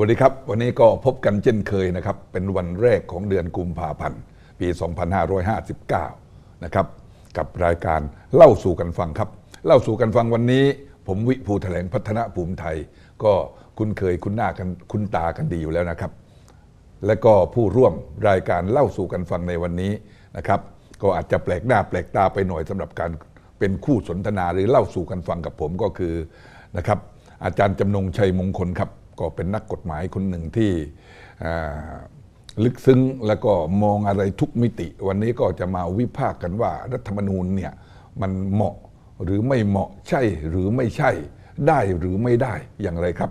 สวัสดีครับ วันนี้ก็พบกันเช่นเคยนะครับ เป็นวันแรกของเดือนกุมภาพันธ์ ปี 2559 นะครับ กับรายการเล่าสู่กันฟังครับ เล่าสู่กันฟังวันนี้ ผมวิภูแถลงพัฒนาภูมิไทย ก็คุ้นเคยคุ้นหน้ากันคุ้นตากันดีอยู่แล้วนะครับ และก็ผู้ร่วมรายการเล่าสู่กันฟังในวันนี้นะครับ ก็อาจจะแปลกหน้าแปลกตาไปหน่อยสำหรับการเป็นคู่สนทนาหรือเล่าสู่กันฟังกับผมก็คือนะครับอาจารย์จำนงชัยมงคลครับ ก็เป็นนักกฎหมายคนหนึ่งที่ลึกซึ้งแล้วก็มองอะไรทุกมิติ วันนี้ก็จะมาวิพากษ์กันว่ารัฐธรรมนูญเนี่ยมันเหมาะหรือไม่เหมาะใช่หรือไม่ใช่ได้หรือไม่ได้อย่างไรครับ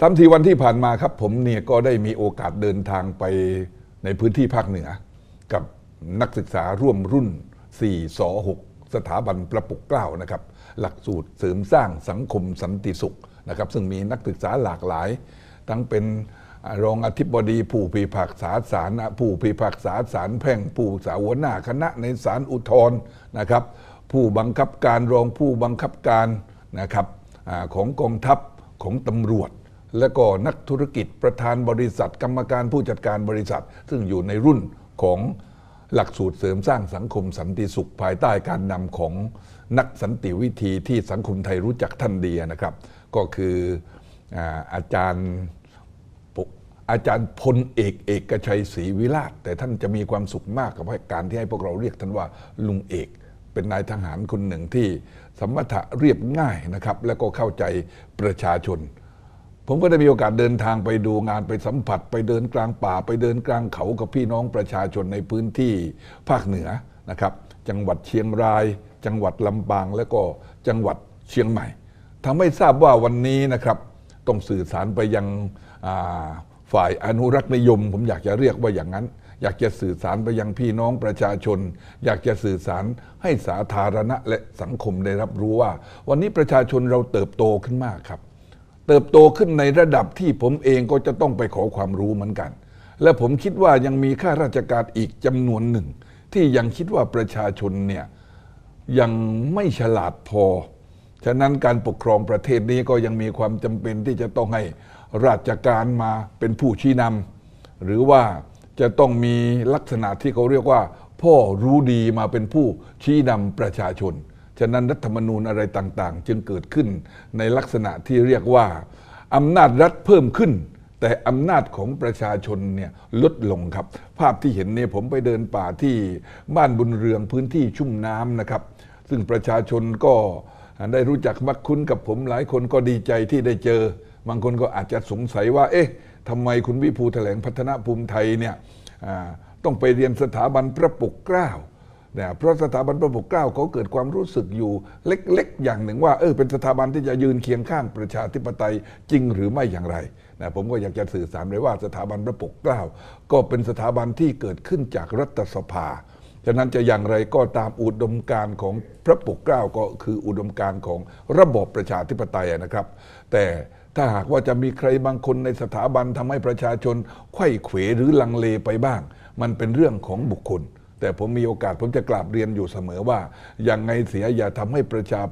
ทำทีวันที่ผ่านมาครับ ผมเนี่ยก็ได้มีโอกาสเดินทางไปในพื้นที่ภาคเหนือ กับนักศึกษาร่วมรุ่น 4ส6สถาบันประปุกเกล้านะครับ หลักสูตรเสริมสร้างสังคมสันติสุข นะครับซึ่งมีนักศึกษาหลากหลาย ทั้งเป็นรองอธิบดีผู้พิพากษาศาลผู้พิพากษาศาลแพ่ง ผู้สาวหน้าคณะในศาลอุทธรณ์นะครับ ผู้บังคับการรองผู้บังคับการนะครับอของกองทัพของตำรวจ และก็นักธุรกิจประธานบริษัท กรรมการผู้จัดการบริษัท ซึ่งอยู่ในรุ่นของหลักสูตรเสริมสร้างสังคมสันติสุขภายใต้การนำของนักสันติวิธีที่สังคมไทยรู้จักท่านดีนะครับ ก็คืออาจารย์อาจารย์พลเอกเอกชัยศรีวิราช แต่ท่านจะมีความสุขมากกับการที่ให้พวกเราเรียกท่านว่าลุงเอก เป็นนายทหารคนหนึ่งที่สมรรถะเรียบง่ายนะครับ แล้วก็เข้าใจประชาชน ผมก็ได้มีโอกาสเดินทางไปดูงานไปสัมผัส ไปเดินกลางป่า ไปเดินกลางเขากับพี่น้องประชาชนในพื้นที่ภาคเหนือนะครับ จังหวัดเชียงราย จังหวัดลำปางและก็จังหวัดเชียงใหม่ ทำให้ทราบว่าวันนี้นะครับต้องสื่อสารไปยังฝ่ายอนุรักษ์นิยม ผมอยากจะเรียกว่าอย่างนั้น อยากจะสื่อสารไปยังพี่น้องประชาชน อยากจะสื่อสารให้สาธารณะและสังคมได้รับรู้ว่า วันนี้ประชาชนเราเติบโตขึ้นมากครับ เติบโตขึ้นในระดับที่ผมเองก็จะต้องไปขอความรู้เหมือนกัน และผมคิดว่ายังมีข้าราชการอีกจำนวนหนึ่ง ที่ยังคิดว่าประชาชนเนี่ยยังไม่ฉลาดพอ ฉะนั้นการปกครองประเทศนี้ก็ยังมีความจำเป็นที่จะต้องให้ราชการมาเป็นผู้ชี้นำหรือว่าจะต้องมีลักษณะที่เขาเรียกว่า พ่อรู้ดีมาเป็นผู้ชี้นำประชาชน ฉะนั้นรัฐธรรมนูญอะไรต่างๆ จึงเกิดขึ้นในลักษณะที่เรียกว่าอำนาจรัฐเพิ่มขึ้น แต่อำนาจของประชาชนเนี่ยลดลงครับ ภาพที่เห็นเนี่ยผมไปเดินป่าที่บ้านบุญเรืองพื้นที่ชุ่มน้ำนะครับ ซึ่งประชาชนก็ ได้รู้จักมักคุ้นกับผมหลายคนก็ดีใจที่ได้เจอ บางคนก็อาจจะสงสัยว่า เอ๊ะทำไมคุณวิภูแถลงพัฒนาภูมิไทยเนี่ยต้องไปเรียนสถาบันพระปกเกล้าเนะเพราะสถาบันพระปกเกล้าเขาเกิดความรู้สึกอยู่เล็กๆ อย่างหนึ่งว่าเออเป็นสถาบันที่จะยืนเคียงข้างประชาธิปไตยจริงหรือไม่อย่างไรนะผมก็อยากจะสื่อสารเลยว่าสถาบันพระปกเกล้าก็เป็นสถาบันที่เกิดขึ้นจากรัฐสภา ฉะนั้นจะอย่างไรก็ตามอุดมการณ์ของพระปกเกล้าก็คืออุดมการณ์ของระบบประชาธิปไตยนะครับ แต่ถ้าหากว่าจะมีใครบางคนในสถาบันทำให้ประชาชนไข้เขวหรือลังเลไปบ้าง มันเป็นเรื่องของบุคคล แต่ผมมีโอกาสผมจะกราบเรียนอยู่เสมอว่าอย่างไงเสียอย่าทำให้ประชา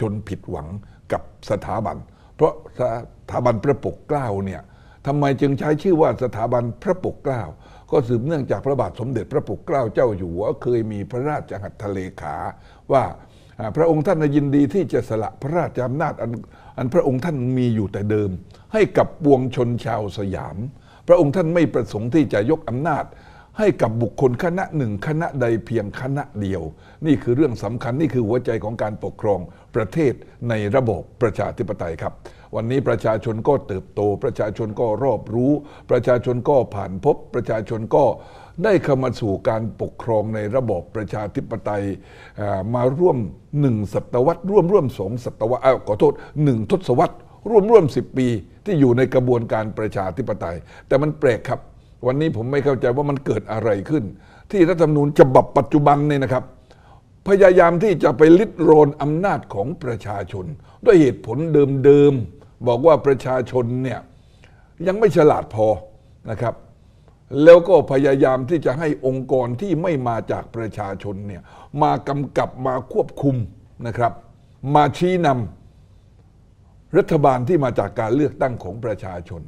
ชนผิดหวังกับสถาบัน เพราะสถาบันพระปกเกล้าเนี่ยทำไมจึงใช้ชื่อว่าสถาบันพระปกเกล้า ก็สืบเนื่องจากพระบาทสมเด็จพระปกเกล้าเจ้าอยู่หัวเคยมีพระราชหัตถเลขาว่าพระองค์ท่านยินดีที่จะสละพระราชอำนาจอันอันพระองค์ท่านมีอยู่แต่เดิม ให้กับปวงชนชาวสยาม พระองค์ท่านไม่ประสงค์ที่จะยกอำนาจ ให้กับบุคคลคณะหนึ่งคณะใดเพียงคณะเดียว นี่คือเรื่องสำคัญนี่คือหัวใจของการปกครองประเทศในระบบประชาธิปไตยครับ วันนี้ประชาชนก็เติบโต ประชาชนก็รอบรู้ ประชาชนก็ผ่านพบ ประชาชนก็ได้เข้ามาสู่การปกครองในระบบประชาธิปไตยมาร่วมหนึ่งศตวรรษร่วมร่วมสองศตวรรษขอโทษหนึ่งทศวรรษร่วมร่วมสิบปีที่อยู่ในกระบวนการประชาธิปไตย แต่มันแปลกครับ วันนี้ผมไม่เข้าใจว่ามันเกิดอะไรขึ้น ที่รัฐธรรมนูญฉบับปัจจุบันเนี่ยนะครับ พยายามที่จะไปลิดโรนอำนาจของประชาชน ด้วยเหตุผลเดิมๆ บอกว่าประชาชนเนี่ยยังไม่ฉลาดพอนะครับ แล้วก็พยายามที่จะให้องค์กรที่ไม่มาจากประชาชนเนี่ยมากำกับมาควบคุมนะครับ มาชี้นำรัฐบาลที่มาจากการเลือกตั้งของประชาชน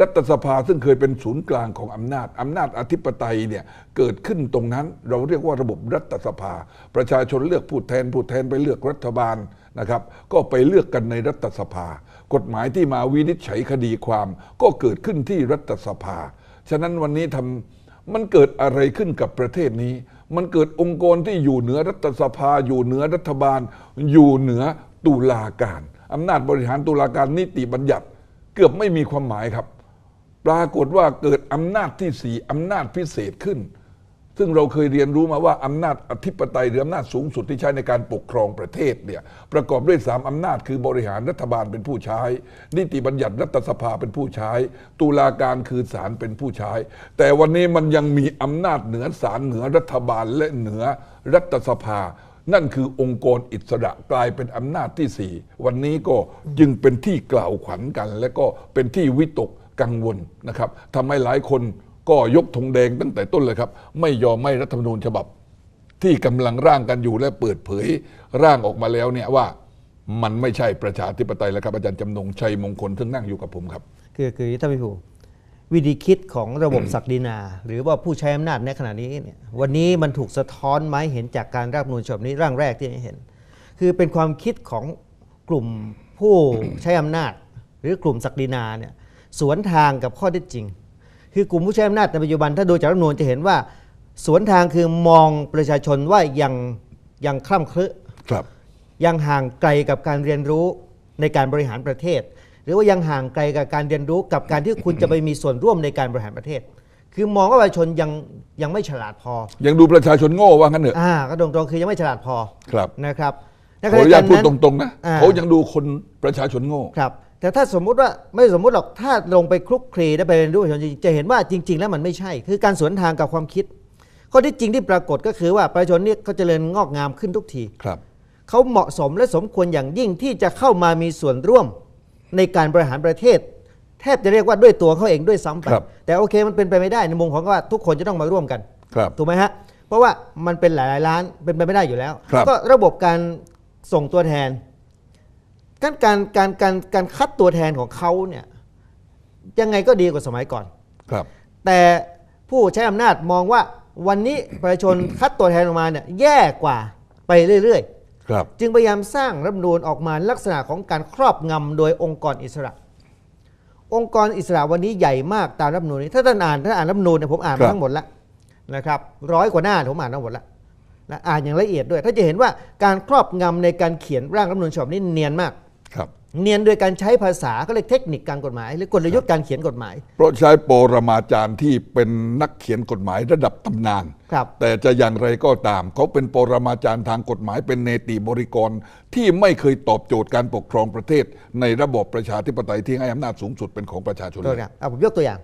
รัฐสภาซึ่งเคยเป็นศูนย์กลางของอำนาจอำนาจอธิปไตยเนี่ยเกิดขึ้นตรงนั้น เราเรียกว่าระบบรัฐสภา ประชาชนเลือกผู้แทนผู้แทนไปเลือกรัฐบาลนะครับ ก็ไปเลือกกันในรัฐสภา กฎหมายที่มาวินิจฉัยคดีความ ก็เกิดขึ้นที่รัฐสภา ฉะนั้นวันนี้ทำมันเกิดอะไรขึ้นกับประเทศนี้ มันเกิดองค์กรที่อยู่เหนือรัฐสภา อยู่เหนือรัฐบาล อยู่เหนือตุลาการอำนาจบริหารตุลาการนิติบัญญัติ เกือบไม่มีความหมายครับ ปรากฏว่าเกิดอำนาจที่สี่อำนาจพิเศษขึ้น ซึ่งเราเคยเรียนรู้มาว่าอำนาจอธิปไตยหรืออำนาจสูงสุดที่ใช้ในการปกครองประเทศเนี่ยประกอบด้วยสามอำนาจคือบริหารรัฐบาลเป็นผู้ใช้ นิติบัญญัติรัฐสภาเป็นผู้ใช้ ตุลาการคือศาลเป็นผู้ใช้ แต่วันนี้มันยังมีอำนาจเหนือศาลเหนือรัฐบาลและเหนือรัฐสภา นั่นคือองค์กรอิสระกลายเป็นอำนาจที่สี่วันนี้ก็จึงเป็นที่กล่าวขวัญกัน และก็เป็นที่วิตกกังวลนะครับทำให้หลายคน ก็ยกธงแดงตั้งแต่ต้นเลยครับ ไม่ยอมไม่รัฐธรรมนูญฉบับ ที่กำลังร่างกันอยู่และเปิดเผยร่างออกมาแล้วเนี่ยว่ามันไม่ใช่ประชาธิปไตยแล้วครับอาจารย์จำนงชัยมงคลซึ่งนั่งอยู่กับผมครับ คือคือท่านพิภูวิธีคิดของระบบศักดินา หรือว่าผู้ใช้อำนาจในขณะนี้เนี่ยวันนี้มันถูกสะท้อนไหมาให้เห็นจากการร่างรัฐธรรมนูญฉบับนี้ร่างแรกที่ให้เห็น คือเป็นความคิดของกลุ่มผู้ใช้อำนาจ หรือกลุ่มศักดินาเนี่ยสวนทางกับข้อเท็จจริง คือกลุ่มผู้ใช้อำนาจในปัจจุบันถ้าดูจากรัฐธรรมนูญจะเห็นว่า สวนทางคือมองประชาชนว่ายังยังคล่ำคลึครับ ยังห่างไกลกับการเรียนรู้ในการบริหารประเทศ หรือว่ายังห่างไกลกับการเรียนรู้กับการที่คุณจะไปมีส่วนร่วมในการบริหารประเทศ คือมองว่าประชาชนยังยังไม่ฉลาดพอ ยังดูประชาชนโง่ว่างั้นเถอะอ่าก็ตรงๆคือยังไม่ฉลาดพอครับนะครับขออนุญาตพูดตรงๆนะเขายังดูคนประชาชนโง่ ครับ แต่ถ้าสมมุติว่าไม่สมมุติหรอกถ้าลงไปคลุกคลีได้ไปเรียนรู้ประชาชนจริงๆจะเห็นว่าจริง ๆ แล้วมันไม่ใช่ คือการสวนทางกับความคิด ข้อที่จริงที่ปรากฏก็คือว่าประชาชนนี่เขาเจริญงอกงามขึ้นทุกทีครับเขาเหมาะสมและสมควรอย่างยิ่งที่จะเข้ามามีส่วนร่วมในการบริหารประเทศ แทบจะเรียกว่าด้วยตัวเขาเองด้วยซ้ำไปครับแต่โอเคมันเป็นไปไม่ได้ในมุมของว่าทุกคนจะต้องมาร่วมกันครับถูกไหมฮะเพราะว่ามันเป็นหลายๆล้านเป็นไปไม่ได้อยู่แล้วครับก็ระบบการส่งตัวแทน การการการการการคัดตัวแทนของเขาเนี่ยยังไงก็ดีกว่าสมัยก่อน ครับ แต่ผู้ใช้อำนาจมองว่าวันนี้ประชาชนคัดตัวแทนออกมาเนี่ยแย่กว่าไปเรื่อยๆ ครับ จึงพยายามสร้างรัฐธรรมนูญออกมาลักษณะของการครอบงำโดยองค์กรอิสระ องค์กรอิสระวันนี้ใหญ่มากตามรัฐธรรมนูญนี้ถ้าท่านอ่านถ้าอ่านรัฐธรรมนูญเนี่ยผมอ่านครัมาบ ทั้งหมดแล้วนะครับร้อยกว่าหน้าผมอ่านทั้งหมดแล้วและอ่านอย่างละเอียดด้วย ถ้าจะเห็นว่าการครอบงำในการเขียนร่างรัฐธรรมนูญฉบับนี้เนียนมากครับ เนียนโดยการใช้ภาษาก็เรียกเทคนิคการกฎหมาย หรือกลยุทธ์การเขียนกฎหมาย เพราะใช้โปรมาจารย์ที่เป็นนักเขียนกฎหมายระดับตำนาน ครับ แต่จะอย่างไรก็ตาม เขาเป็นปรมาจารย์ทางกฎหมายเป็นเนติบริกร ที่ไม่เคยตอบโจทย์การปกครองประเทศ ในระบบประชาธิปไตยที่ให้อำนาจสูงสุดเป็นของประชาชนตัวเลอยย่างอะผมยกตัวอย่าง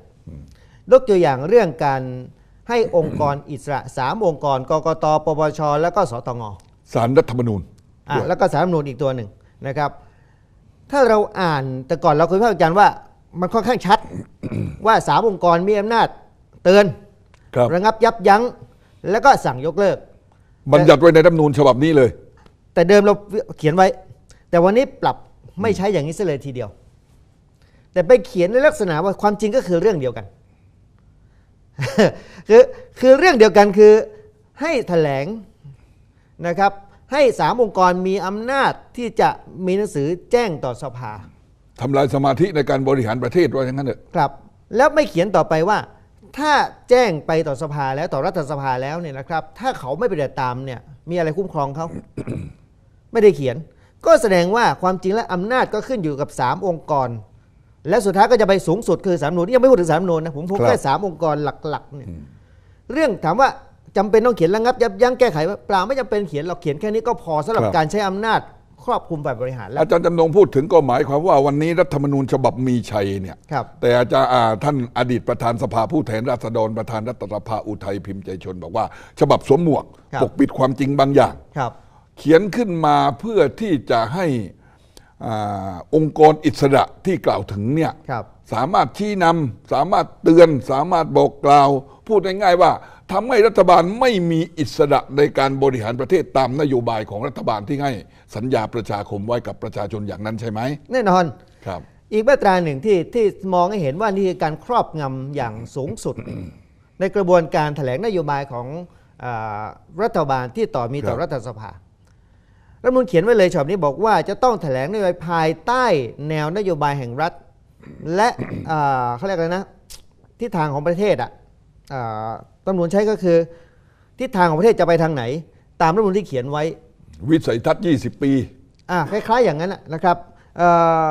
ยกตัวอย่างเรื่องการให้องค์กรอิสระสามองค์กรกกตปปชแล้วก็สตง สารรัฐธรรมนูญ อะด้วยแล้วก็สารรัฐธรรมนูญอีกตัวหนึ่งนะครับ ถ้าเราอ่านแต่ก่อนเราเคยพูดกันว่า มันค่อนข้างชัดว่าสามองค์กรมีอำนาจเตือนครับระงับยับยั้ง แล้วก็สั่งยกเลิก บัญญัติไว้ในรัฐธรรมนูญฉบับนี้เลย แต่เดิมเราเขียนไว้ แต่วันนี้ปรับไม่ใช้อย่างนี้ซะเลยทีเดียว แต่ไปเขียนในลักษณะว่าความจริงก็คือเรื่องเดียวกัน คือคือเรื่องเดียวกันคือให้แถลงนะครับ ให้สามองค์กรมีอำนาจที่จะมีหนังสือแจ้งต่อสภาทำลายสมาธิในการบริหารประเทศว่าอย่างนั้นเถอะครับ แล้วไม่เขียนต่อไปว่า ถ้าแจ้งไปต่อสภาแล้วต่อรัฐสภาแล้วเนี่ยนะครับ ถ้าเขาไม่ปฏิบัติตามเนี่ย มีอะไรคุ้มครองเขา ไม่ได้เขียน ก็แสดงว่าความจริงและอำนาจก็ขึ้นอยู่กับ 3 องค์กร และสุดท้ายก็จะไปสูงสุดคือสามนูนยังไม่พูดถึงสามนูนนะผมพูดแค่สามองค์กรหลักๆเนี่ยเรื่องถามว่า จำเป็นต้องเขียนระงับยับยั้งแก้ไขไหมเปล่าไม่จำเป็นเขียนเราเขียนแค่นี้ก็พอสำหรับการใช้อำนาจครอบคลุมฝ่ายบริหารแล้วอาจารย์จำนงพูดถึงก็หมายความว่าวันนี้รัฐธรรมนูญฉบับมีชัยเนี่ยครับแต่อาจารย์อ่าท่านอดีตประธานสภาผู้แทนราษฎรประธานรัฐสภาอุทัยพิมพ์ใจชนบอกว่า ฉบับสวมหมวกครับปกปิดความจริงบางอย่างครับเขียนขึ้นมาเพื่อที่จะให้อาองค์กรอิสระที่กล่าวถึงเนี่ยครับสามารถชี้นำสามารถเตือน สามารถบอกกล่าว พูดง่ายๆว่า ทำให้รัฐบาลไม่มีอิสระในการบริหารประเทศตามนโยบายของรัฐบาลที่ให้สัญญาประชาคมไว้กับประชาชนอย่างนั้นใช่ไหมแน่นอนครับ อีกมาตราหนึ่งที่ที่มองให้เห็นว่านี่คือการครอบงำอย่างสูงสุด ในกระบวนการแถลงนโยบายของอารัฐบาลที่ต่อมีต่อครับรัฐสภารัฐธรรมนูลเขียนไว้เลยฉบับนี้บอกว่าจะต้องแถลงนโยบายภายใต้แนวนโยบายแห่งรัฐ และอ่าเขาเรียกอะไรนะทิศทางของประเทศอะ อ่ารัฐธรรมนูลใช้ก็คือ ทิศทางของประเทศจะไปทางไหน ตามรัฐธรรมนูลที่เขียนไว้ วิสัยทัศน์ 20 ปี อ่าคล้ายๆอย่างนั้นนะนะครับเอ่อ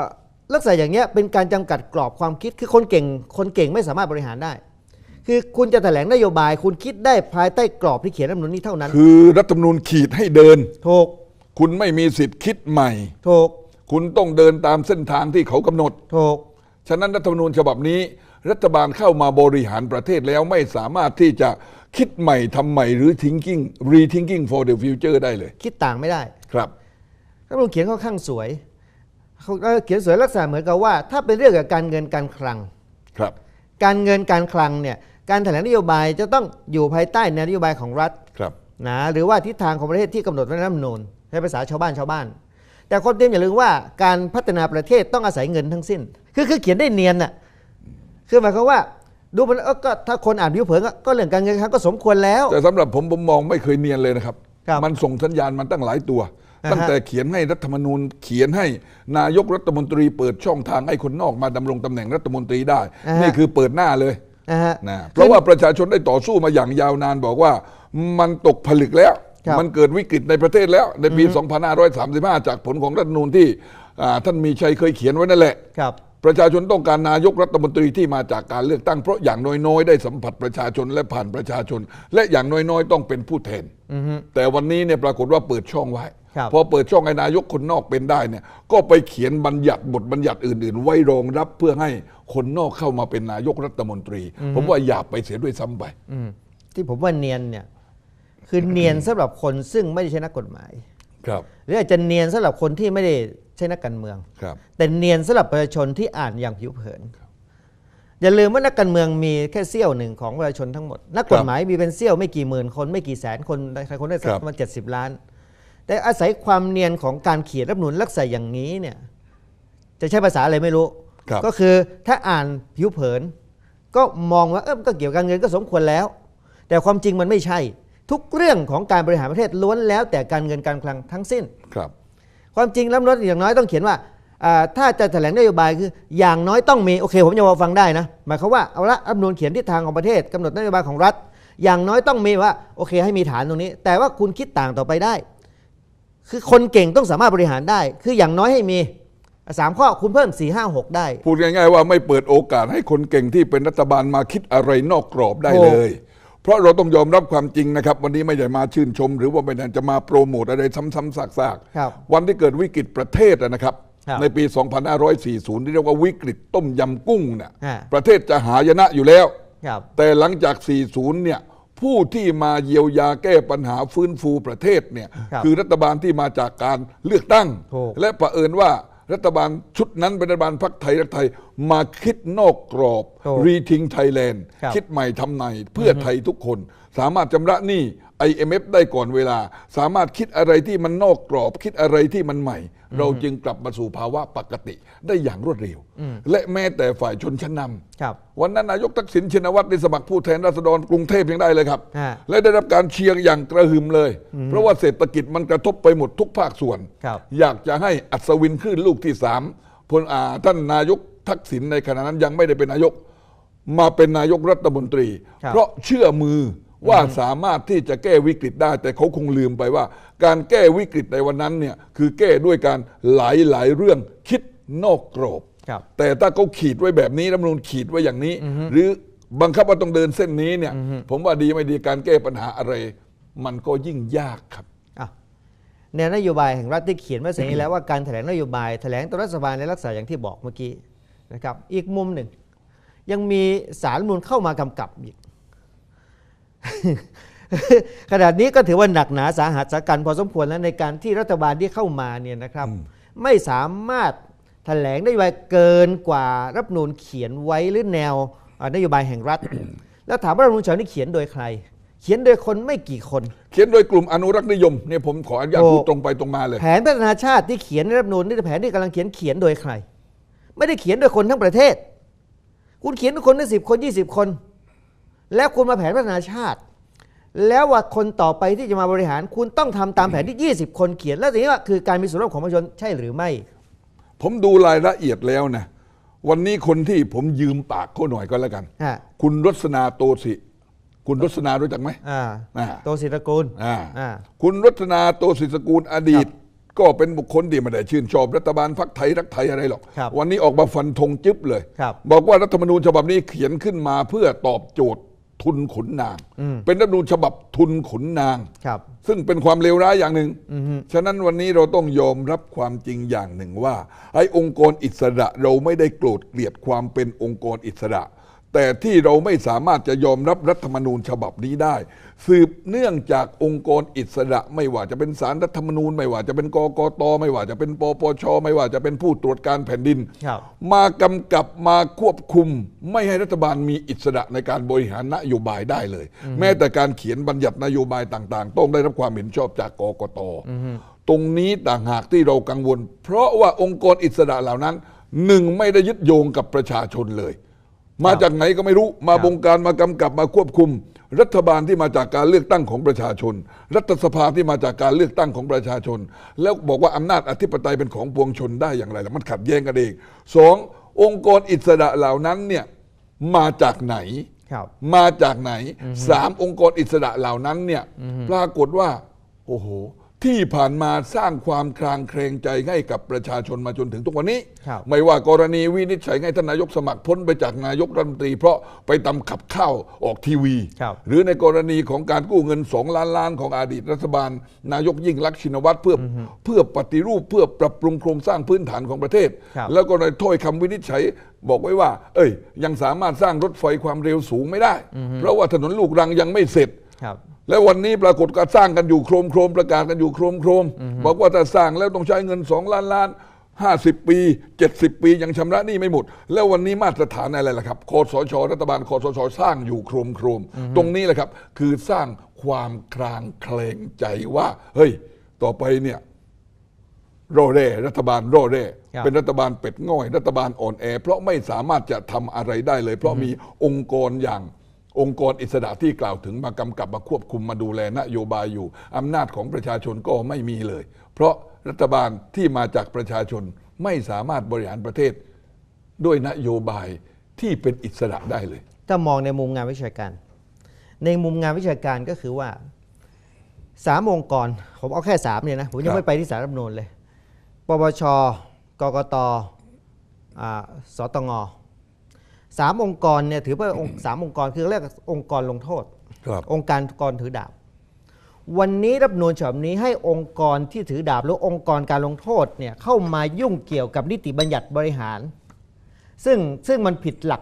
ลักษณะอย่างเงี้ยเป็นการจำกัดกรอบความคิดคือคนเก่ง คนเก่งไม่สามารถบริหารได้ คือคุณจะแถลงนโยบาย คุณคิดได้ภายใต้กรอบที่เขียนรัฐธรรมนูญนี้เท่านั้น คือรัฐธรรมนูญขีดให้เดินถูกคุณไม่มีสิทธิ์คิดใหม่ถูกคุณต้องเดินตามเส้นทางที่เขากำหนดถูกฉะนั้นรัฐธรรมนูญฉบับนี้ รัฐบาลเข้ามาบริหารประเทศแล้วไม่สามารถที่จะคิดใหม่ทำใหม่หรือ thinking rethinking for the future ได้เลย คิดต่างไม่ได้ครับรัฐธรรมนูญเขียนค่อนข้างสวยเขาเอ่อเขียนสวยลักษณะเหมือนกับว่า ถ้าเป็นเรื่องเกี่ยวกับการเงินการคลังครับ การเงินการคลังเนี่ยการแถลงนโยบายจะต้องอยู่ภายใต้แนวนโยบายของรัฐครับนะหรือว่าทิศทางของประเทศที่กำหนดไว้ในรัฐธรรมนูญใช้ภาษาชาวบ้านชาวบ้าน แต่ความจริงอย่าลืมว่าการพัฒนาประเทศต้องอาศัยเงินทั้งสิ้น คือคือเขียนได้เนียนน่ะ คือหมายความว่า ดูมันเอ้อก็ถ้าคนอ่านผิวเผินก็ก็เรื่องการเงินการคลังก็สมควรแล้ว แต่สำหรับผมผมมองไม่เคยเนียนเลยนะครับ ครับมันส่งสัญญาณมันตั้งหลายตัว อ่าฮะ ตั้งแต่เขียนให้รัฐธรรมนูญเขียนให้นายกรัฐมนตรีเปิดช่องทางให้คนนอกมาดำรงตำแหน่งรัฐมนตรีได้ นี่คือเปิดหน้าเลยนะฮะ นะเพราะว่าประชาชนได้ต่อสู้มาอย่างยาวนานบอกว่ามันตกผลึกแล้ว ครับ มันเกิดวิกฤตในประเทศแล้วในปี 2535 จากผลของรัฐธรรมนูญที่อ่าท่านมีชัยเคยเขียนไว้นั่นแหละ ครับ ประชาชนต้องการนายกรัฐมนตรีที่มาจากการเลือกตั้งเพราะอย่างน้อยๆ ได้สัมผัสประชาชนและผ่านประชาชน และอย่างน้อยๆ ต้องเป็นผู้แทนแต่วันนี้เนี่ยปรากฏว่าเปิดช่องไว้ครับพอเปิดช่องให้นายกคนนอกเป็นได้เนี่ยก็ไปเขียนบัญญัติบทบัญญัติอื่น ๆ ไว้รองรับเพื่อให้คนนอกเข้ามาเป็นนายกรัฐมนตรี ผมว่าอย่าไปเสียด้วยซ้ำไปอืมที่ผมว่าเนียนเนี่ยคือเนียนสำหรับคนซึ่งไม่ได้ใช่นักกฎหมาย ครับ หรืออาจจะเนียนสำหรับคนที่ไม่ได้ ใช่นักการเมืองครับแต่เนียนสำหรับประชาชนที่อ่านอย่างผิวเผิน อย่าลืมว่านักการเมืองมีแค่เสี้ยวหนึ่งของประชาชนทั้งหมด นักกฎหมายมีเป็นเสี้ยวไม่กี่หมื่นคนไม่กี่แสนคนใครคนได้สักครับประมาณเจ็ดสิบล้าน แต่อาศัยความเนียนของการเขียนรัฐธรรมนูญลักษณะอย่างนี้เนี่ยจะใช้ภาษาอะไรไม่รู้ครับก็คือถ้าอ่านผิวเผิน ก็มองว่าเออมันก็เกี่ยวกับการเงินก็สมควรแล้ว แต่ความจริงมันไม่ใช่ ทุกเรื่องของการบริหารประเทศล้วนแล้วแต่การเงินการคลังทั้งสิ้นครับ ความจริงรัฐธรรมนูญอย่างน้อยต้องเขียนว่าถ้าจะแถลงนโยบายคืออย่างน้อยต้องมีโอเค ผมจะมาฟังได้นะหมายความว่าเอาละรัฐนูญเขียนทิศทางของประเทศกำหนดนโยบายของรัฐ อย่างน้อยต้องมีว่าโอเค ให้มีฐานตรงนี้ แต่ว่าคุณคิดต่างต่อไปได้ คือคนเก่งต้องสามารถบริหารได้ คืออย่างน้อยให้มีสามข้อคุณเพิ่ม4ี่ห้าหกได้ พูดง่ายๆว่าไม่เปิดโอกาสให้คนเก่งที่เป็นรัฐบาลมาคิดอะไรนอกกรอบได้เลย เพราะเราต้องยอมรับความจริงนะครับ วันนี้ไม่ได้มาชื่นชม หรือว่าไม่ได้จะมาโปรโมทอะไรซ้ำๆซากครับ ๆ วันที่เกิดวิกฤตประเทศอะนะครับ ครับในปี 2540 ที่เรียกว่าวิกฤตต้มยำกุ้งเนี่ยฮะ ประเทศจะหายนะอยู่แล้ว ครับ แต่หลังจาก 40 เนี่ย ผู้ที่มาเยียวยาแก้ปัญหาฟื้นฟูประเทศเนี่ยครับคือรัฐบาลที่มาจากการเลือกตั้ง ถูกและเผอิญว่า รัฐบาลชุดนั้นเป็นรัฐบาลพรรคไทยรักไทย มาคิดนอกกรอบถูกรีทิงไทยแลนด์ครับคิดใหม่ทำในเพื่อไทยทุกคน สามารถชำระหนี้ IMF ได้ก่อนเวลา สามารถคิดอะไรที่มันนอกกรอบ คิดอะไรที่มันใหม่ เราจึงกลับมาสู่ภาวะปกติได้อย่างรวดเร็ว และแม้แต่ฝ่ายชนชั้นนำครับวันนั้นนายกทักษิณชินวัตรได้สมัครผู้แทนราษฎรกรุงเทพยังได้เลยครับฮะและได้รับการเชียร์อย่างกระหึ่มเลย เพราะว่าเศรษฐกิจมันกระทบไปหมดทุกภาคส่วนครับอยากจะให้อัศวินขึ้นลูกที่สามพลอาท่านนายกทักษิณในขณะนั้นยังไม่ได้เป็นนายก มาเป็นนายกรัฐมนตรีครับเพราะเชื่อมือ ว่าสามารถที่จะแก้วิกฤตได้ แต่เขาคงลืมไปว่า การแก้วิกฤตในวันนั้นเนี่ยคือแก้ด้วยการหลายหลายๆเรื่องคิดนอกกรอบครับ แต่ถ้าเขาขีดไว้แบบนี้รัฐธรรมนูญขีดไว้อย่างนี้ หรือบังคับว่าต้องเดินเส้นนี้เนี่ยผมว่าดีไม่ดีการแก้ปัญหาอะไร มันก็ยิ่งยากครับอะแนวนโยบายแห่งรัฐที่เขียนไว้เสร็จนี้แล้วว่าการแถลงนโยบายแถลงต่อรัฐบาลในลักษณะอย่างที่บอกเมื่อกี้นะครับอีกมุมหนึ่ง ยังมีสารรัฐธรรมนูลเข้ามากำกับอีก ขนาดนี้ก็ถือว่าหนักหนาสาหัสสากันพอสมควรแล้วในการที่รัฐบาลที่เข้ามาเนี่ยนะครับ ไม่สามารถแถลงนโยบายเกินกว่ารัฐธรรมนูลเขียนไว้หรือแนวอ่านโยบายแห่งรัฐ แล้วถามว่ารัฐธรรมนูญฉบับนี้เขียนโดยใคร เขียนโดยคนไม่กี่คน เขียนโดยกลุ่มอนุรักษ์นิยมเนี่ยผมขออนุญาตโอ้พูดตรงไปตรงมาเลย แผนพัฒนาชาติที่เขียนในรัฐธรรมนูญนี่แผนที่กำลังเขียนเขียนโดยใคร ไม่ได้เขียนโดยคนทั้งประเทศ คุณเขียนโดยคนได้สิบคนยี่สิบคน แล้วคุณมาแผนพัฒนาชาติ แล้วว่าคนต่อไปที่จะมาบริหาร คุณต้องทำตามแผนที่ 20 คนเขียน แล้วสิ่งนี้ว่าคือการมีส่วนร่วมของประชาชนใช่หรือไม่ ผมดูรายละเอียดแล้วนะวันนี้คนที่ผมยืมปากเขาหน่อยก็แล้วกันฮะคุณรสนาโตสิ คุณรสนารู้จักไหมอ่าอ่าโตศิตระกูลอ่าอ่าคุณรสนาโตสิสกุลอดีต ก็เป็นบุคคลที่ไม่ได้ชื่นชอบรัฐบาลพักไทยรักไทยอะไรหรอกครับวันนี้ออกมาฟันธงจึ๊บเลยครับบอกว่ารัฐธรรมนูญฉบับนี้เขียนขึ้นมาเพื่อตอบโจทย์ ทุนขุนนาง เป็นรัฐธรรมนูญฉบับทุนขุนนาง ครับ ซึ่งเป็นความเลวร้ายอย่างหนึ่ง ฉะนั้นวันนี้เราต้องยอมรับความจริงอย่างหนึ่งว่า ไอ้องค์กรอิสระเราไม่ได้โกรธเกลียดความเป็นองค์กรอิสระ แต่ที่เราไม่สามารถจะยอมรับรัฐธรรมนูญฉบับนี้ได้ สืบเนื่องจากองค์กรอิสระ ไม่ว่าจะเป็นสารรัฐธรรมนูญ ไม่ว่าจะเป็นกกตไม่ว่าจะเป็นปปชไม่ว่าจะเป็นผู้ตรวจการแผ่นดินครับมากำกับมาควบคุม ไม่ให้รัฐบาลมีอิสระในการบริหารนโยบายได้เลย แม้แต่การเขียนบัญญัตินโยบายต่าง ๆ ต้องได้รับความเห็นชอบจากกกตตรงนี้ต่างหากที่เรากังวล เพราะว่าองค์กรอิสระเหล่านั้นหนึ่งไม่ได้ยึดโยงกับประชาชนเลย มาจากไหนก็ไม่รู้มาบงการมากำกับมาควบคุม รัฐบาลที่มาจากการเลือกตั้งของประชาชน รัฐสภาที่มาจากการเลือกตั้งของประชาชน แล้วบอกว่าอำนาจอธิปไตยเป็นของปวงชนได้อย่างไรล่ะมันขัดแย้งกันเองสององค์กรอิสระเหล่านั้นเนี่ยมาจากไหนครับมาจากไหนสามองค์กรอิสระเหล่านั้นเนี่ยปรากฏว่าโอ้โห ที่ผ่านมาสร้างความคลางแคลงใจให้กับประชาชนมาจนถึงทุกวันนี้ ครับ ไม่ว่ากรณีวินิจฉัยให้ท่านนายกสมัครพ้นไปจากนายกรัฐมนตรี เพราะไปตำขับข้าวออกทีวี ครับ หรือในกรณีของการกู้เงินสองล้านล้านของอดีตรัฐบาล นายกยิ่งรักษณ์ชินวัตรเพื่ออเพื่อปฏิรูปเพื่อปรับปรุงโครงสร้างพื้นฐานของประเทศ ครับ แล้วก็ในถ้อยคำวินิจฉัยบอกไว้ว่า เอ้ย ยังสามารถสร้างรถไฟความเร็วสูงไม่ได้ เพราะว่าถนนลูกรังยังไม่เสร็จ ครับ แล้ววันนี้ปรากฏการสร้างกันอยู่โครมโครมประกาศกันอยู่โครมโครมบอกว่าถ้าสร้างแล้วต้องใช้เงินสองล้านล้านห้าสิบปีเจ็ดสิบปียังชำระหนี้ไม่หมด แล้ววันนี้มาตรฐานอะไรล่ะครับคอสชรัฐบาลคอสชสร้างอยู่โครมโครมตรงนี้แหละครับ คือสร้างความคลางแคลงใจว่า เฮ้ย ต่อไปเนี่ยโรเร่รัฐบาลโรเร่ครับเป็นรัฐบาลเป็ดง่อย รัฐบาลอ่อนแอ เพราะไม่สามารถจะทำอะไรได้เลย เพราะมีองค์กรอย่าง องค์กรอิสระที่กล่าวถึงมากำกับมาควบคุมมาดูแลนโยบายอยู่อำนาจของประชาชนก็ไม่มีเลย เพราะรัฐบาลที่มาจากประชาชนไม่สามารถบริหารประเทศ ด้วยนโยบายที่เป็นอิสระได้เลย ถ้ามองในมุมงานวิชาการ ในมุมงานวิชาการก็คือว่าสามองค์กร ผมเอาแค่สามเนี่ยนะ ผมยังไม่ไปที่สารรัฐมนูญเลย ปปช กกตสตง สามองค์กรเนี่ยถือว่าองค์สามองค์กรคือเรียกองค์กรลงโทษครับองค์การกรถือดาบ วันนี้รัฐธรรมนูญฉบับนี้ให้องค์กรที่ถือดาบ หรือองค์กรการลงโทษเนี่ยเข้ามายุ่งเกี่ยวกับนิติบัญญัติบริหาร ซึ่งซึ่งมันผิดหลัก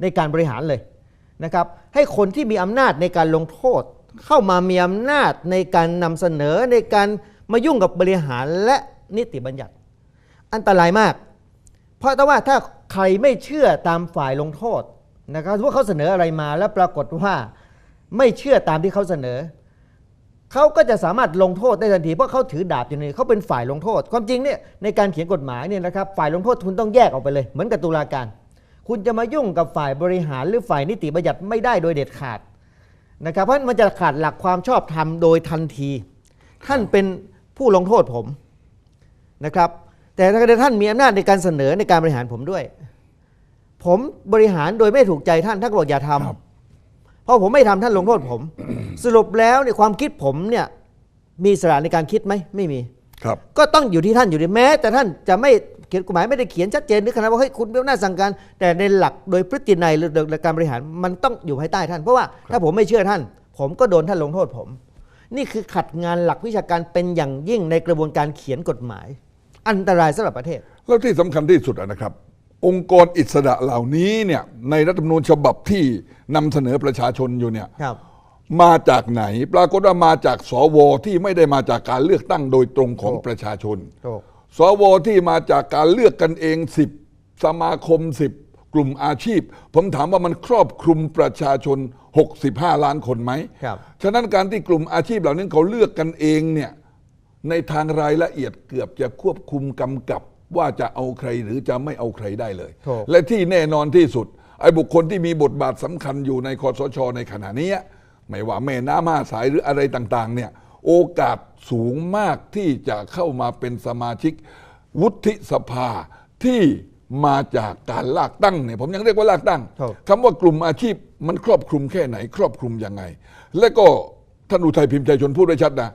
ในการบริหารเลยนะครับ ให้คนที่มีอำนาจในการลงโทษ เข้ามามีอำนาจในการนำเสนอในการมายุ่งกับบริหารและนิติบัญญัติ อันตรายมาก เพราะแต่ว่าถ้า ใครไม่เชื่อตามฝ่ายลงโทษนะครับว่าเขาเสนออะไรมาแล้วปรากฏว่าไม่เชื่อตามที่เขาเสนอ เขาก็จะสามารถลงโทษได้ทันทีเพราะเขาถือดาบอยู่นี่เขาเป็นฝ่ายลงโทษ ความจริงเนี่ยในการเขียนกฎหมายเนี่ยนะครับฝ่ายลงโทษคุณต้องแยกออกไปเลย เหมือนกับตุลาการ คุณจะมายุ่งกับฝ่ายบริหารหรือฝ่ายนิติบัญญัติไม่ได้โดยเด็ดขาดนะครับเพราะมันจะขาดหลักความชอบธรรมโดยทันที ท่านเป็นผู้ลงโทษผมนะครับ แต่ถ้าท่านมีอำนาจในการเสนอในการบริหารผมด้วย ผมบริหารโดยไม่ถูกใจท่านท่านก็บอกอย่าทำครับเพราะผมไม่ทำท่านลงโทษผม สรุปแล้วเนี่ยความคิดผมเนี่ยมีอิสระในการคิดไหมไม่มีครับ ก็ต้องอยู่ที่ท่านอยู่ดีแม้ แต่ท่านจะไม่เขียนกฎหมายไม่ได้เขียนชัดเจนถึงขนาดว่าเฮ้ยคุณมีอำนาจสั่งการ แต่ในหลักโดยพฤตินัยหรือโดยการบริหารมันต้องอยู่ภายใต้ท่าน เพราะว่าถ้าผมไม่เชื่อท่าน ผมก็โดนท่านลงโทษผม นี่คือขัดงานหลักวิชาการเป็นอย่างยิ่งในกระบวนการเขียนกฎหมาย อันตรายสำหรับประเทศ แล้วที่สำคัญที่สุดอะนะครับ องค์กรอิสระเหล่านี้เนี่ยในรัฐธรรมนูญฉบับที่นำเสนอประชาชนอยู่เนี่ยครับ มาจากไหน ปรากฏว่ามาจากสวที่ไม่ได้มาจากการเลือกตั้งโดยตรงของถูกประชาชน ถูก สวที่มาจากการเลือกกันเองสิบสมาคมสิบกลุ่มอาชีพ ผมถามว่ามันครอบคลุมประชาชน 65 ล้านคนไหมครับ ฉะนั้นการที่กลุ่มอาชีพเหล่านี้เขาเลือกกันเองเนี่ย ในทางรายละเอียดเกือบจะควบคุมกำกับว่าจะเอาใครหรือจะไม่เอาใครได้เลย ถูก และที่แน่นอนที่สุด ไอ้บุคคลที่มีบทบาทสำคัญอยู่ในคอสช ในขณะนี้ ไม่ว่าแม่น้ำมาสายหรืออะไรต่างๆ เนี่ย โอกาสสูงมากที่จะเข้ามาเป็นสมาชิก วุฒิสภาที่มาจากการลากตั้งเนี่ยผมยังเรียกว่าลากตั้งครับ คำว่ากลุ่มอาชีพมันครอบคลุมแค่ไหน ครอบคลุมยังไง และก็ ท่านอุทัยพิมพ์ใจชนพูดไว้ชัดนะ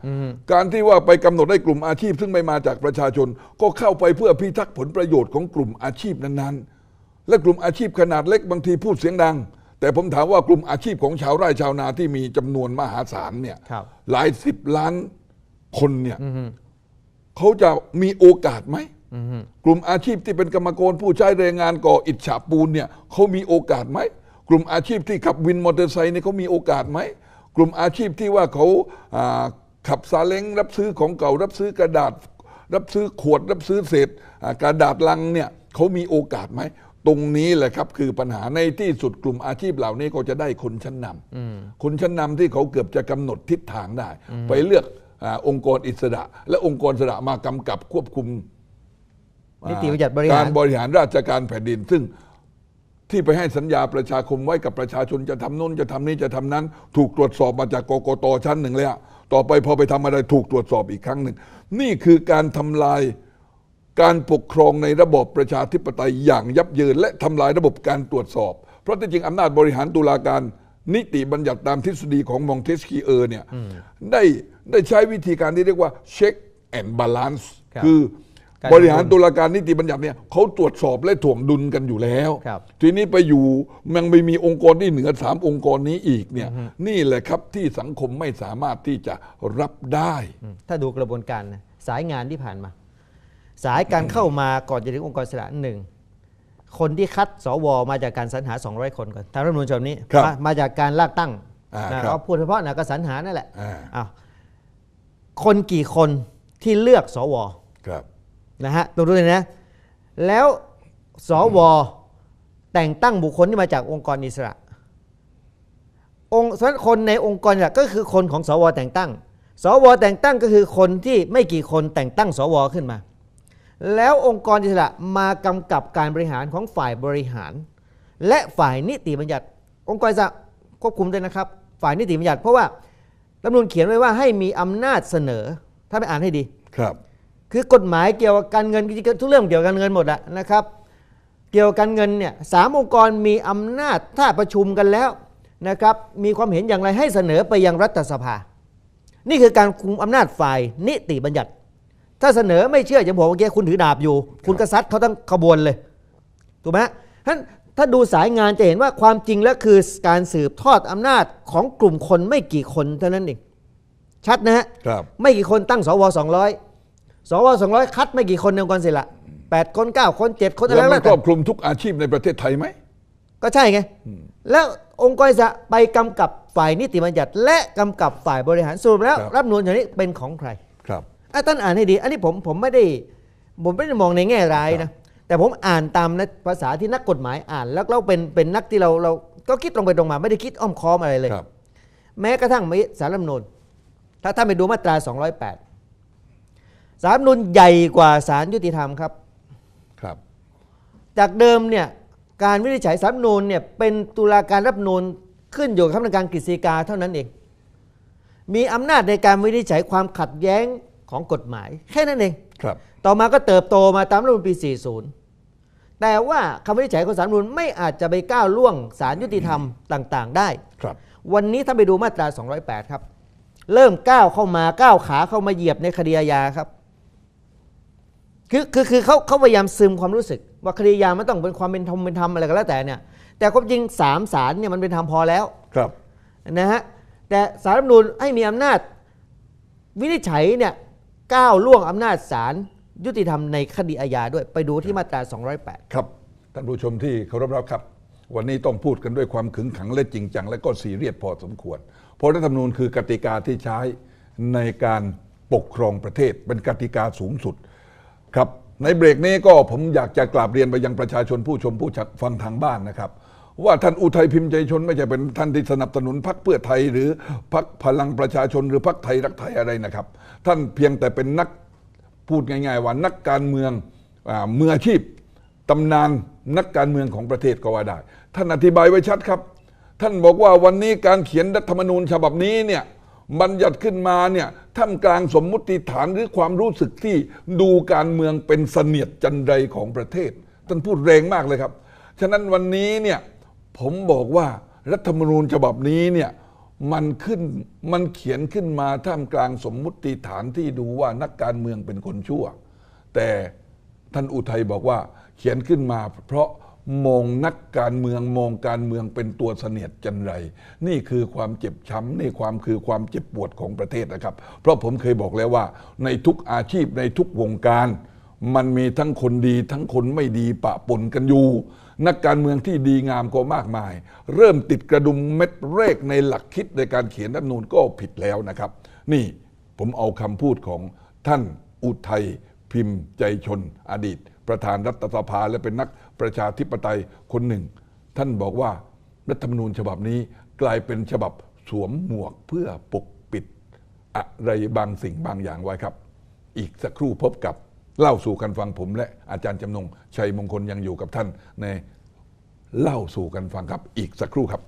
การที่ว่าไปกำหนดให้กลุ่มอาชีพ ซึ่งไม่มาจากประชาชน ก็เข้าไปเพื่อพิทักษ์ผลประโยชน์ของกลุ่มอาชีพนั้นๆ และกลุ่มอาชีพขนาดเล็กบางทีพูดเสียงดัง แต่ผมถามว่ากลุ่มอาชีพของชาวไร่ชาวนาที่มีจำนวนมหาศาลเนี่ยครับหลายสิบล้านคนเนี่ยเขาจะมีโอกาสไหมกลุ่มอาชีพที่เป็นกรรมกรผู้ใช้แรงงานก่ออิฐฉาบปูนเนี่ยเขามีโอกาสไหมกลุ่มอาชีพที่ขับวินมอเตอร์ไซค์เนี่ยเขามีโอกาสไหม กลุ่มอาชีพที่ว่าเขาอ่าขับซาเล้งรับซื้อของเก่า รับซื้อกระดาษ รับซื้อขวด รับซื้อเศษอ่ากระดาษลังเนี่ยเขามีโอกาสไหมตรงนี้แหละครับคือปัญหาในที่สุดกลุ่มอาชีพเหล่านี้ก็จะได้คนชั้นนำคนชั้นนำที่เขาเกือบจะกำหนดทิศทางได้ ไปเลือกอาองค์กรอิสระ และองค์กรอิสระมากำกับควบคุมนิติบัญญัติบริหารการบริหารราชการแผ่นดิน ซึ่ง ที่ไปให้สัญญาประชาคมไว้กับประชาชนจะทำโน้นจะทำนี้จะทำนั้น ถูกตรวจสอบมาจากกกตชั้นหนึ่งแล้วต่อไปพอไปทำอะไรถูกตรวจสอบอีกครั้งหนึ่ง นี่คือการทำลายการปกครองในระบอบประชาธิปไตยอย่างยับเยิน และทำลายระบบการตรวจสอบ เพราะที่จริงอำนาจบริหารตุลาการ นิติบัญญัติตามทฤษฎีของมองเทสคีเออร์เนี่ยได้ได้ใช้วิธีการที่เรียกว่าเช็คแอนด์บาลานซ์ครับคือการ บริหารตุลาการนิติบัญญัติเนี่ยเขาตรวจสอบและถ่วงดุลกันอยู่แล้ว ครับ ทีนี้ไปอยู่มันไม่มีองค์กรที่เหนือสามองค์กรนี้อีกเนี่ยนี่แหละครับที่สังคมไม่สามารถที่จะรับได้ อืมถ้าดูกระบวนการนะสายงานที่ผ่านมา สายการเข้ามาก่อนจะถึงองค์กรอิสระหนึ่งคนที่คัดสวมาจากการสรรหา 200 คนก่อนตามรัฐธรรมนูญฉบับนี้ครับมามาจากการลากตั้งอ่านะครับเอาพูดเฉพาะนะก็สรรหานั่นแหละอ่า อ้าวคนกี่คนที่เลือกสว ครับ นะฮะตรงนี้นะ แล้วสวแต่งตั้งบุคคลที่มาจากองค์กรอิสระ องค์ฉะนั้นคนในองค์กรอิสระก็คือคนของสวแต่งตั้ง สวแต่งตั้งก็คือคนที่ไม่กี่คนแต่งตั้งสวขึ้นมา แล้วองค์กรอิสระมากำกับการบริหารของฝ่ายบริหาร และฝ่ายนิติบัญญัติ องค์กรอิสระควบคุมด้วยนะครับ ฝ่ายนิติบัญญัติ เพราะว่ารัฐมนูญเขียนไว้ว่าให้มีอำนาจเสนอ ถ้าไปอ่านให้ดีครับ คือกฎหมายเกี่ยวกับการเงินจริงๆทุกเรื่องเกี่ยวกับการเงินหมดอะนะครับ เกี่ยวกับการเงินเนี่ยสามองค์กรมีอำนาจถ้าประชุมกันแล้วนะครับมีความเห็นอย่างไรให้เสนอไปยังรัฐสภา นี่คือการคุมอำนาจฝ่ายนิติบัญญัติ ถ้าเสนอไม่เชื่ออย่างผมเมื่อกี้คุณถือดาบอยู่ คุณกษัตริย์เขาทั้งขบวนเลยถูกไหมท่านถ้าดูสายงานจะเห็นว่าความจริงแล้วคือการสืบทอดอำนาจของกลุ่มคนไม่กี่คนเท่านั้นเองชัดนะฮะครับไม่กี่คนตั้งสวสองร้อย สวสองร้อยคัดไม่กี่คนในองค์กรเสร็จละแปดคนเก้าคนเจ็ดคนอะไรแล้วมันแล้วครแต่อบคลุมทุกอาชีพในประเทศไทยไหม ก็ใช่ไง แล้วองค์กรอิสระไปกำกับฝ่ายนิติบัญญัติ และกำกับฝ่ายบริหารสรุปแล้วครับรัฐธรรมนูญอย่างนี้เป็นของใคร ครับอะท่านอ่านให้ดี อันนี้ผมผมไม่ได้ ผมไม่ได้มองในแง่ร้ายนะแต่ผมอ่านตามนะภาษาที่นักกฎหมายอ่านแล้วเราเป็นเป็นนักที่เราเราก็คิดตรงไปตรงมาไม่ได้คิดอ้อมค้อมอะไรเลยครับแม้กระทั่งไม่สารรัฐธรรมนูญถ้าท่านไปดูมาตรา 208 สารรัฐธรรมนูญใหญ่กว่าสารยุติธรรมครับ ครับ จากเดิมเนี่ยการวินิจฉัยสารรัฐธรรมนูญเนี่ยเป็นตุลาการรัฐธรรมนูญขึ้นอยู่กับคณะกรรมการกฤษฎีกาเท่านั้นเอง มีอำนาจในการวินิจฉัยความขัดแย้งของกฎหมาย แค่นั้นเอง ครับ ต่อมาก็เติบโตมาตามรัฐธรรมนูญปี 40 แต่ว่าคำวินิจฉัยของสารรัฐธรรมนูญไม่อาจจะไปก้าวล่วงสารยุติธรรมต่างๆ ได้ ครับ วันนี้ถ้าไปดูมาตรา 208 ครับ เริ่มก้าวเข้ามาก้าวขาเข้ามาเหยียบในคดีอาญาครับ คือคือคือเขาเขาพยายามซึมความรู้สึก ว่าคดีอาญามันต้องเป็นความเป็นธรรมเป็นธรรมอะไรก็แล้วแต่เนี่ย แต่ความจริงสามศาลเนี่ยมันเป็นธรรมพอแล้วครับนะฮะแต่สารรัฐธรรมนูญให้มีอำนาจ วินิจฉัยเนี่ยก้าวล่วงอำนาจศาลยุติธรรมในคดีอาญาด้วยไปดูที่มาตรา 208 ครับท่านผู้ชมที่เคารพรักครับ วันนี้ต้องพูดกันด้วยความขึงขังและจริงจัง และก็ซีเรียสพอสมควร เพราะรัฐธรรมนูญคือกติกาที่ใช้ในการปกครองประเทศ เป็นกติกาสูงสุด ครับในเบรกนี้ก็ผมอยากจะกราบเรียนไปยังประชาชนผู้ชมผู้ฟังทางบ้านนะครับ ว่าท่านอุทัยพิมพ์ใจชนไม่ใช่เป็นท่านที่สนับสนุนพรรคเพื่อไทย หรือพรรคพลังประชาชนหรือพรรคไทยรักไทยอะไรนะครับ ท่านเพียงแต่เป็นนักพูดง่าย ๆ ว่านักการเมืองอมืออาชีพตำนานนักการเมืองของประเทศก็ว่าได้ ท่านอธิบายไว้ชัดครับ ท่านบอกว่าวันนี้การเขียนรัฐธรรมนูญฉบับนี้เนี่ย บัญญัติขึ้นมาเนี่ยท่ามกลางสมมุติฐานหรือความรู้สึกที่ดูการเมืองเป็นเสนียดจันไรของประเทศท่านพูดแรงมากเลยครับ ฉะนั้นวันนี้เนี่ยผมบอกว่ารัฐธรรมนูญฉบับนี้เนี่ยมันขึ้นมันเขียนขึ้นมาท่ามกลางสมมุติฐานที่ดูว่านักการเมืองเป็นคนชั่ว แต่ท่านอุทัยบอกว่าเขียนขึ้นมาเพราะ มองนักการเมืองมองการเมืองเป็นตัวเสนียดจันไร นี่คือความเจ็บช้ำนี่ความคือความเจ็บปวดของประเทศนะครับ เพราะผมเคยบอกแล้วว่า ในทุกอาชีพในทุกวงการ มันมีทั้งคนดีทั้งคนไม่ดีปะปนกันอยู่ นักการเมืองที่ดีงามก็มากมาย เริ่มติดกระดุมเม็ดแรกในหลักคิดในการเขียนรัฐนูญก็ผิดแล้วนะครับ นี่ผมเอาคำพูดของท่านอุทัยพิมพ์ใจชน อดีต ประธานรัฐสภาและเป็นนัก ประชาธิปไตยคนหนึ่ง ท่านบอกว่ารัฐธรรมนูญฉบับนี้กลายเป็นฉบับสวมหมวกเพื่อปกปิด อะไรบางสิ่งบางอย่างไว้ครับ อีกสักครู่พบกับเล่าสู่กันฟังผม และอาจารย์จำนงชัยมงคลยังอยู่กับท่านในเล่าสู่กันฟังครับ อีกสักครู่ครับ